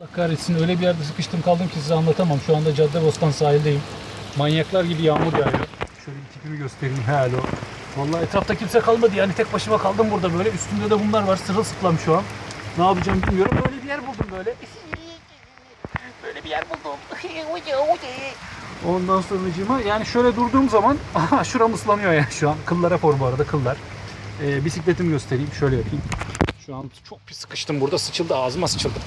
Allah kahretsin öyle bir yerde sıkıştım kaldım ki size anlatamam. Şu anda Caddebostan sahildeyim. Manyaklar gibi yağmur yağıyor. Şöyle bir tipimi göstereyim. Hello. Vallahi etrafta kimse kalmadı yani tek başıma kaldım burada böyle. Üstümde de bunlar var sırılsıklam şu an. Ne yapacağım bilmiyorum. Böyle bir yer buldum böyle. Böyle bir yer buldum. Ondan sonracığıma yani şöyle durduğum zaman aha şuram ıslanıyor yani şu an. Kıllara for bu arada kıllar. Ee, bisikletimi göstereyim. Şöyle yapayım. Şu an çok pis sıkıştım burada. Sıçıldı ağzıma sıçıldı.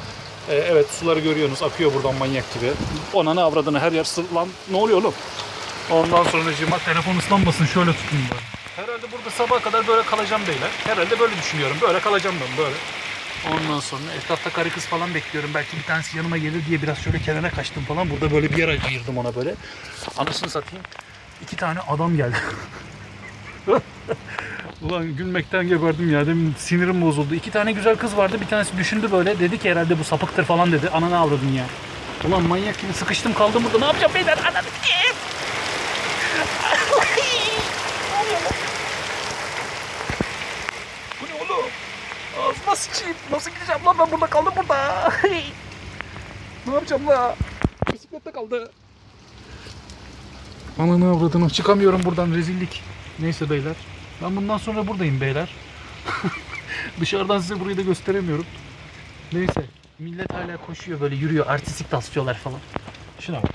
Ee, evet suları görüyorsunuz. Akıyor buradan manyak gibi. Ona ne avradını her yer sırlan. Ne oluyor oğlum? Ondan sonracığıma telefon ıslanmasın. Şöyle tutayım böyle. Herhalde burada sabaha kadar böyle kalacağım beyler. Herhalde böyle düşünüyorum. Böyle kalacağım ben böyle. Ondan sonra etrafta karı kız falan bekliyorum. Belki bir tanesi yanıma gelir diye biraz şöyle kenara kaçtım falan. Burada böyle bir yer ayırdım ona böyle. Anasını satayım. İki tane adam geldi. Ulan gülmekten geberdim ya. Demin sinirim bozuldu. İki tane güzel kız vardı. Bir tanesi düşündü böyle. Dedi ki herhalde bu sapıktır falan dedi. Ananı avradın ya. Ulan manyak gibi sıkıştım kaldım burada. Ne yapacağım beyler? Ananı. Bu ne oğlum? Ağzıma sıçayım. Nasıl gideceğim lan ben burada kaldım burada. ne yapacağım la? Bisiklette kaldı. Ananı avradını çıkamıyorum buradan rezillik. Neyse beyler. Ben bundan sonra buradayım beyler. Dışarıdan size burayı da gösteremiyorum. Neyse. Millet hala koşuyor böyle yürüyor. Artistik taslıyorlar falan. Şuna bak.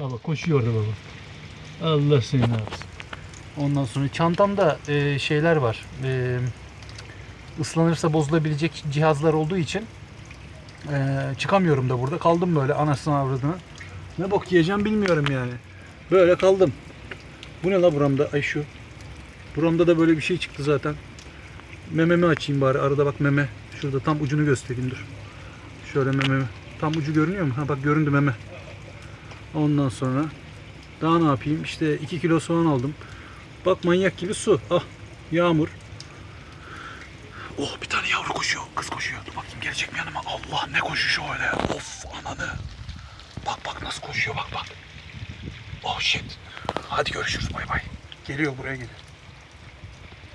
Baba koşuyor orada baba. Allah seni yapsın. Ondan sonra çantamda e, şeyler var. E, ıslanırsa bozulabilecek cihazlar olduğu için e, çıkamıyorum da burada. Kaldım böyle anasını avradını. Ne bok yiyeceğim bilmiyorum yani. Böyle kaldım. Bu ne la buramda? Ay şu. Buramda da böyle bir şey çıktı zaten. Mememi açayım bari. Arada bak meme. Şurada tam ucunu göstereyim dur. Şöyle mememi. Tam ucu görünüyor mu? Ha bak göründü meme. Ondan sonra daha ne yapayım? İşte 2 kilo soğan aldım. Bak manyak gibi su. Ah yağmur. Oh bir tane yavru koşuyor. Kız koşuyor. Dur bakayım gelecek mi yanıma? Allah ne koşuşu öyle. Of ananı. Bak bak nasıl koşuyor bak bak. Oh shit. Hadi görüşürüz bay bay. Geliyor buraya gelir.